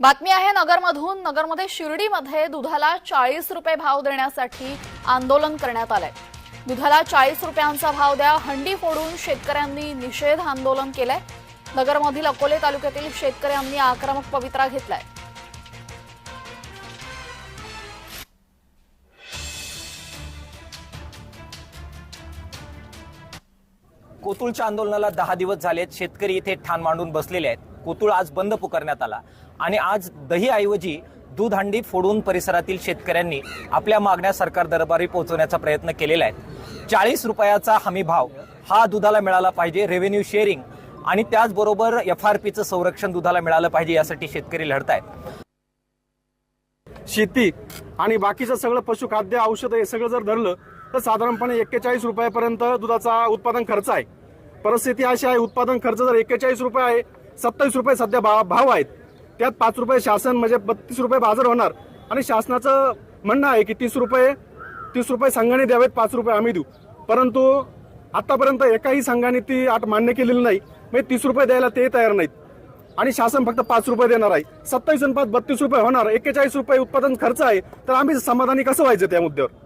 बातमी आहे नगरमधून नगरमध्ये शिर्डीमध्ये दुधाला चाळीस रुपये भाव देण्यासाठी आंदोलन करण्यात आलंय. दुधाला चाळीस रुपयांचा भाव द्या हंडी फोडून शेतकऱ्यांनी निषेध आंदोलन केलंय. नगरमधील अकोले तालुक्यातील शेतकऱ्यांनी आक्रमक पवित्रा घेतलाय. कोतुळच्या आंदोलनाला दहा दिवस झालेत शेतकरी इथे ठाण मांडून बसलेले आहेत. कोतुळ आज बंद पुकारण्यात आला. आणि आज दहीऐवजी दूध हंडी फोडून परिसरातील शेतकऱ्यांनी आपल्या मागण्या सरकार दरबारी पोहोचवण्याचा प्रयत्न केलेला आहे. चाळीस रुपयाचा हमी भाव हा दुधाला मिळाला पाहिजे रेव्हेन्यू शेअरिंग आणि त्याचबरोबर एफ आर पीचं संरक्षण दुधाला मिळालं पाहिजे यासाठी शेतकरी लढत आहेत शेती आणि बाकीचं सगळं पशुखाद्य औषधं हे सगळं जर धरलं तर साधारणपणे एक्केचाळीस रुपयापर्यंत दुधाचा उत्पादन खर्च आहे. परिस्थिती अशी आहे उत्पादन खर्च जर एक्केचाळीस रुपये आहे सत्तावीस रुपये सध्या भा भाव आहेत. त्यात पाच रुपये शासन म्हणजे बत्तीस रुपये बाजार होणार. आणि शासनाचं म्हणणं आहे की तीस रुपये तीस रुपये संघाने द्यावेत पाच रुपये आम्ही देऊ. परंतु आतापर्यंत एकाही संघाने ती आठ मान्य केलेली नाही. म्हणजे तीस रुपये द्यायला ते तयार नाहीत. आणि शासन फक्त पाच रुपये देणार आहे. सत्तावीस आणि पाच बत्तीस रुपये होणार. एक्केचाळीस रुपये उत्पादन खर्च आहे. तर आम्ही समाधानी कसं व्हायचं त्या मुद्द्यावर?